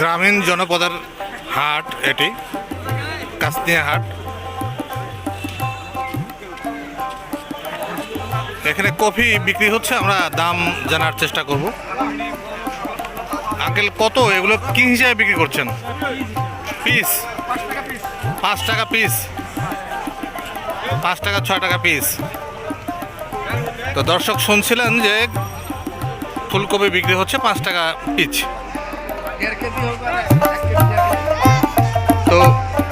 গ্রামীণ জনপদের হাট এটি, কাস্তিয়া হাট। এখানে কফি বিক্রি হচ্ছে, আমরা দাম জানার চেষ্টা করব। আঙ্কেল, কত? এগুলো কি হিসাবে বিক্রি করছেন? পিস? পাঁচ টাকা পিস। পাঁচ টাকা, ছয় টাকা পিস। তো দর্শক শুনছিলেন যে ফুলকপি বিক্রি হচ্ছে পাঁচ টাকা পিচ। তো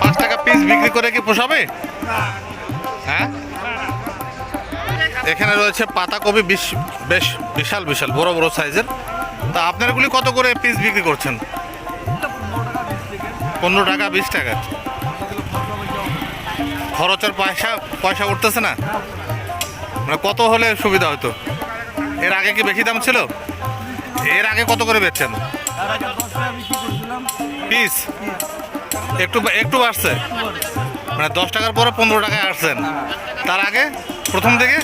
পাঁচ টাকা পিস বিক্রি করে কি পোষাবে? হ্যাঁ? এখানে রয়েছে পাতাকপি বেশ বেশ বিশাল বিশাল, বড় বড় সাইজের। তা আপনারগুলি কত করে পিস বিক্রি করছেন? পনেরো টাকা, বিশ টাকা। খরচের পয়সা পয়সা উঠতেছে না? মানে কত হলে সুবিধা হতো? এর আগে কি বেশি দাম ছিল? এর আগে কত করে বেচছেন? পিস একটু একটু বাড়ছে। মানে দশ টাকার পরে পনেরো টাকায় আসছেন। তার আগে প্রথম থেকে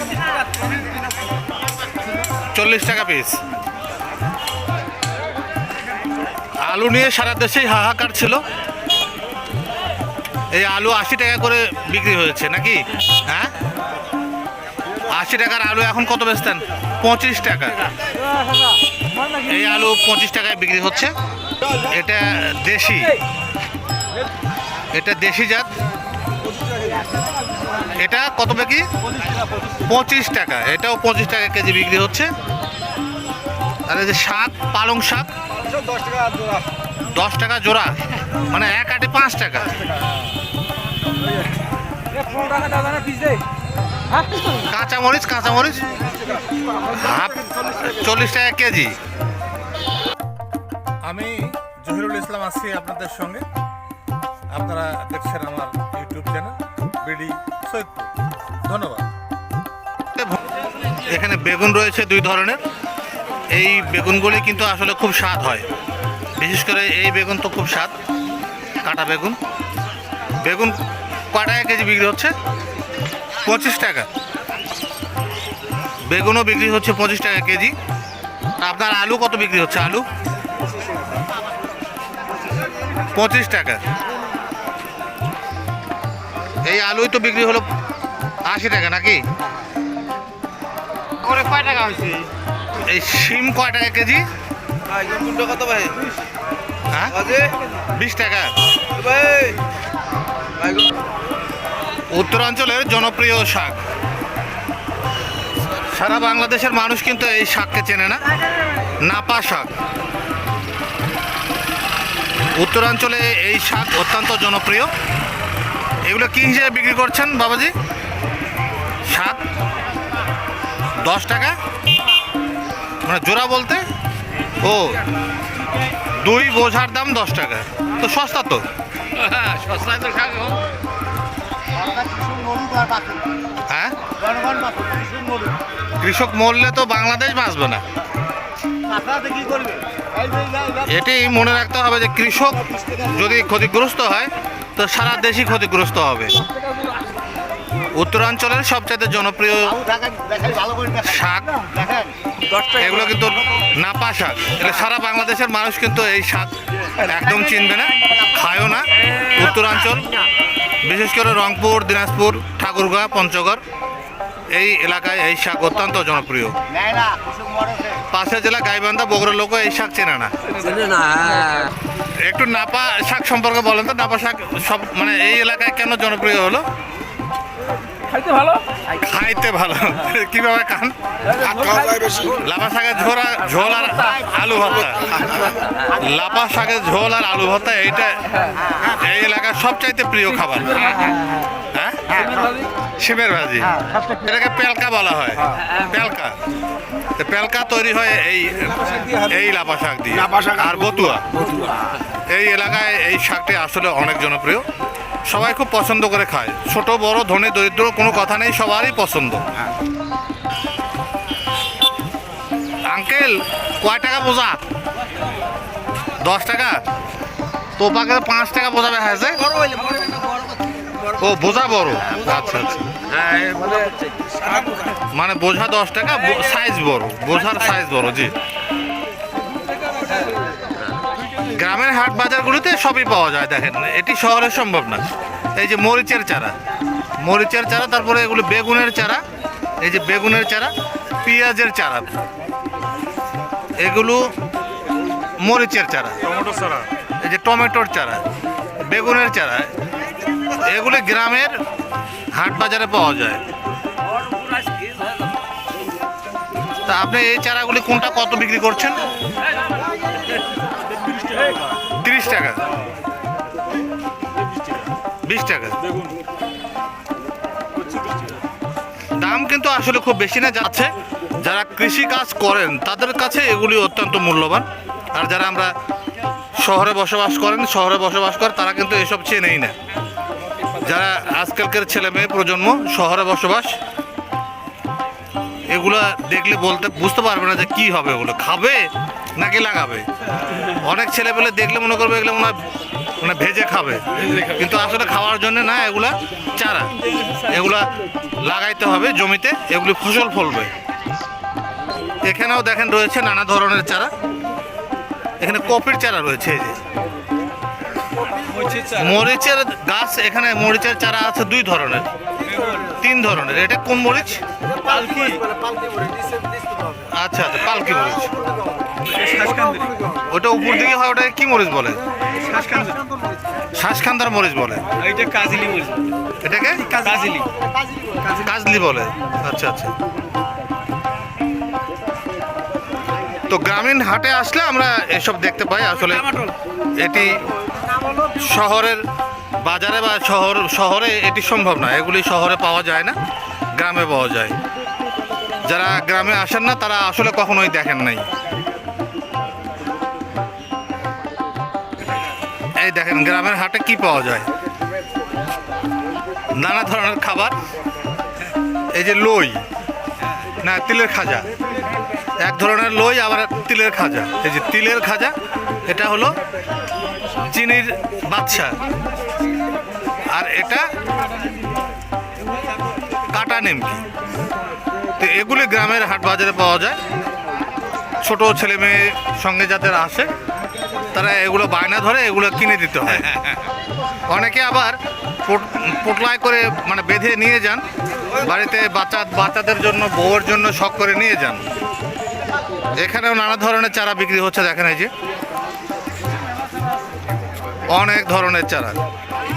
চল্লিশ টাকা পিস আলু নিয়ে সারা দেশেই হাহাকার ছিল। এই আলু আশি টাকা করে বিক্রি হয়েছে নাকি? হ্যাঁ? আশি টাকার আলু এখন কত বেচতেন? পঁচিশ টাকা। এই আলু পঁচিশ টাকায় বিক্রি হচ্ছে। এটা দেশি। এটা দেশি জাত। এটা কত কি পঁচিশ টাকা। এটাও পঁচিশ টাকা কেজি বিক্রি হচ্ছে। আর এই যে শাক পালং শাক। দশ টাকা জোড়া। মানে এক আটে পাঁচ টাকা। কাঁচামরিচ কাঁচামরিচ। হাফ চল্লিশ টাকা কেজি। আমি জহিরুল ইসলাম আছি আপনাদের সঙ্গে। আপনারা দেখছেন আমার ইউটিউব চ্যানেল বিডি সৈয়দপুর। ধন্যবাদ। এখানে বেগুন রয়েছে দুই ধরনের। এই বেগুনগুলি কিন্তু আসলে খুব স্বাদ হয়। বিশেষ করে এই বেগুন তো খুব স্বাদ কাটা বেগুন। বেগুন কয় টাকা কেজি বিক্রি হচ্ছে? পঁচিশ টাকা। বেগুনও বিক্রি হচ্ছে পঁচিশ টাকা কেজি। আপনার আলু কত বিক্রি হচ্ছে? আলু? পঁচিশ টাকা। এই আলুই তো বিক্রি হলো আশি টাকা নাকি? করে কয় টাকা হয়েছে? এই শিম কয় টাকা কেজি? কত ভাই। হ্যাঁ? বাজে বিশ টাকা। ভাই উত্তরাঞ্চলের জনপ্রিয় শাক। সারা বাংলাদেশের মানুষ কিন্তু এই শাককে চেনে না। নাপা শাক। উত্তরাঞ্চলে এই শাক অত্যন্ত জনপ্রিয়। এগুলো কি হিসেবে বিক্রি করছেন বাবাজি? শাক দশ টাকা? মানে জোড়া বলতে? ও, দুই বোঝার দাম দশ টাকা। তো সস্তা তো? হ্যাঁ সস্তায় তো খাবে হ্যাঁ? কৃষক মরলে তো বাংলাদেশ বাঁচবে না। এটাই এটি মনে রাখতে হবে যে কৃষক যদি ক্ষতিগ্রস্ত হয় তো সারা দেশই ক্ষতিগ্রস্ত হবে। উত্তরাঞ্চলের সবচাইতে জনপ্রিয় শাক এগুলো কিন্তু নাপা শাক। এটা সারা বাংলাদেশের মানুষ কিন্তু এই শাক একদম চিনবে না, খায়ও না। উত্তরাঞ্চল, বিশেষ করে রংপুর, দিনাজপুর, ঠাকুরগাঁ, পঞ্চগড়, এই এলাকায় এই শাক অত্যন্ত জনপ্রিয়। পাশের জেলা গাইবান্ধা, বগুড়ার লোকও এই শাক চেনে না। একটু নাপা শাক সম্পর্কে বলেন তো, নাপা শাক সব মানে এই এলাকায় কেন জনপ্রিয় হলো? খাইতে ভালো? খাইতে ভালো। কীভাবে খান? লাফা শাকের ঝোল আর ঝোল আর আলু ভর্তা। লাফা শাকের ঝোল আর আলু ভর্তা এইটা এই এলাকার সবচাইতে প্রিয় খাবার। হ্যাঁ? শিমের ভাজি। এটাকে পেলকা বলা হয়। পেলকা। পেলকা তৈরি হয় এই এই লাফা শাক দিয়ে। আর বতুয়া। এই এলাকায় এই শাকটি আসলে অনেক জনপ্রিয়। সবাই খুব পছন্দ করে খায়। ছোট, বড়, ধনী, দরিদ্র, কোনো কথা নেই, সবারই পছন্দ। আঙ্কেল, কয় টাকা বোঝা? দশ টাকা? তো পাকে পাঁচ টাকা বোঝাবে হয়েছে ও, বোঝা বড়। আচ্ছা আচ্ছা। মানে বোঝা দশ টাকা সাইজ বড়। বোঝার সাইজ বড়, জি। গ্রামের হাট বাজারগুলিতে সবই পাওয়া যায় দেখেন। এটি শহরে সম্ভব না। এই যে মরিচের চারা। মরিচের চারা তারপরে এগুলো বেগুনের চারা। এই যে বেগুনের চারা পেঁয়াজের চারা। এগুলো মরিচের চারা। টমেটো চারা। এই যে টমেটোর চারা বেগুনের চারা। এগুলি গ্রামের হাট বাজারে পাওয়া যায়। তা আপনি এই চারাগুলি কোনটা কত বিক্রি করছেন? তিরিশ টাকা। বিশ টাকা। দাম কিন্তু আসলে খুব বেশি না, যাচ্ছে। যারা কৃষি কাজ করেন, তাদের কাছে এগুলি অত্যন্ত মূল্যবান। আর যারা আমরা শহরে বসবাস করেন, শহরে বসবাস করে, তারা কিন্তু এসব চেনেই না। যারা আজকালকার ছেলে মেয়ে প্রজন্ম, শহরে বসবাস, এগুলা দেখলে বলতে, বুঝতে পারবে না যে কি হবে এগুলো খাবে? নাকি লাগাবে? অনেক ছেলে পেলে দেখলে মনে করবে এগুলো মনে হয় মানে ভেজে খাবে। কিন্তু আসলে খাওয়ার জন্য না এগুলা চারা। এগুলা লাগাইতে হবে জমিতে এগুলি ফসল ফলবে। এখানেও দেখেন রয়েছে নানা ধরনের চারা। এখানে কপির চারা রয়েছে এই যে। মরিচের গাছ এখানে মরিচের চারা আছে দুই ধরনের। তিন ধরনের। এটা কোন মরিচ? আচ্ছা আচ্ছা পালকি মরিচ। ওটা উপর দিকে হয় ওটা কি মরিচ বলে? শ্বাসখান্দার মরিচ বলে। এইটা কাজিলি বলছি এটাকে? কাজিলি। কাজলি বলে। আচ্ছা আচ্ছা। তো গ্রামীণ হাটে আসলে আমরা এসব দেখতে পাই। আসলে এটি শহরের বাজারে বা শহর শহরে এটি সম্ভব না। এগুলি শহরে পাওয়া যায় না গ্রামে পাওয়া যায়। যারা গ্রামে আসেন না তারা আসলে কখনোই দেখেন নাই। এই দেখেন, গ্রামের হাটে কি পাওয়া যায়? নানা ধরনের খাবার। এই যে লই, না, তিলের খাজা। এক ধরনের লই, আবার তিলের খাজা। এই যে তিলের খাজা, এটা হলো চিনির বাদশা। আর এটা কাটা নিমকি। তো এগুলি গ্রামের হাট বাজারে পাওয়া যায়। ছোট ছেলে মেয়ে সঙ্গে যাদের আসে তারা এগুলো বায়না ধরে এগুলো কিনে দিতে হয়। অনেকে আবার পোট- পোটলায় করে মানে বেঁধে নিয়ে যান। বাড়িতে বাচ্চা, বাচ্চাদের জন্য, বউয়ের জন্য শখ করে নিয়ে যান। এখানেও নানা ধরনের চারা বিক্রি হচ্ছে, দেখেন এই যে। অনেক ধরনের চারা।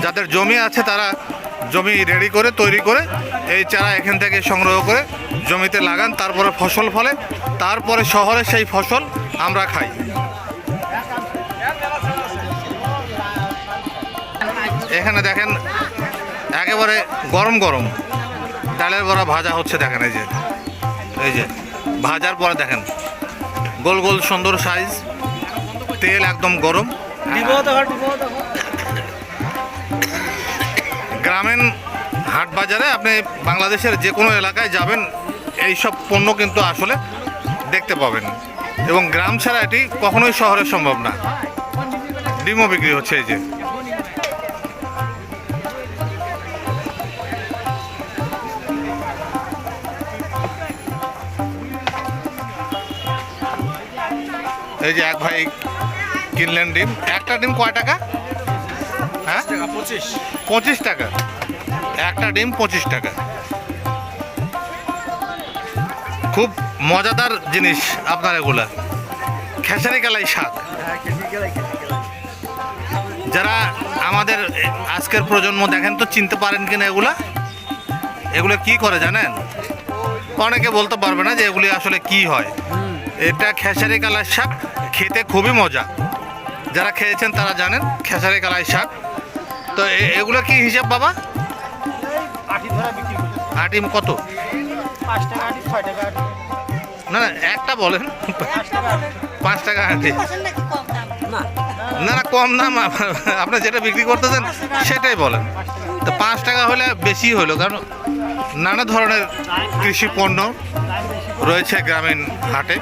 যাদের জমি আছে তারা জমি রেডি করে, তৈরি করে, এই চারা এখান থেকে সংগ্রহ করে জমিতে লাগান, তারপরে ফসল ফলে, তারপরে শহরে সেই ফসল আমরা খাই। এখানে দেখেন একেবারে গরম গরম। ডালের বড়া ভাজা হচ্ছে দেখেন এই যে। এই যে ভাজার পরে দেখেন গোল গোল সুন্দর সাইজ তেল একদম গরম। গ্রামীণ হাট বাজারে আপনি বাংলাদেশের যে কোনো এলাকায় যাবেন এই সব পণ্য কিন্তু আসলে দেখতে পাবেন। এবং গ্রাম ছাড়া এটি কখনোই শহরে সম্ভব না। ডিমও বিক্রি হচ্ছে এই যে। এই যে এক ভাই কিনলেন ডিম। একটা ডিম কয় টাকা? হ্যাঁ? পঁচিশ। পঁচিশ টাকা। একটা ডিম পঁচিশ টাকা। খুব মজাদার জিনিস আপনার এগুলা। খেসারি কালাই শাক। যারা আমাদের আজকের প্রজন্ম দেখেন তো চিনতে পারেন কিনা এগুলা? এগুলো কি করে জানেন? অনেকে বলতে পারবে না যে এগুলি আসলে কি হয়। এটা খেসারি কালাই শাক খেতে খুবই মজা। যারা খেয়েছেন তারা জানেন খেসারি কালাই শাক। তো এ- এগুলো কি হিসাব বাবা? আটি কত? না না একটা বলেন। পাঁচ টাকা আটি। না না কম দাম। আপনি যেটা বিক্রি করতেছেন সেটাই বলেন। তো পাঁচ টাকা হলে বেশি হলো কারণ নানা ধরনের কৃষি পণ্য রয়েছে গ্রামীণ হাটে।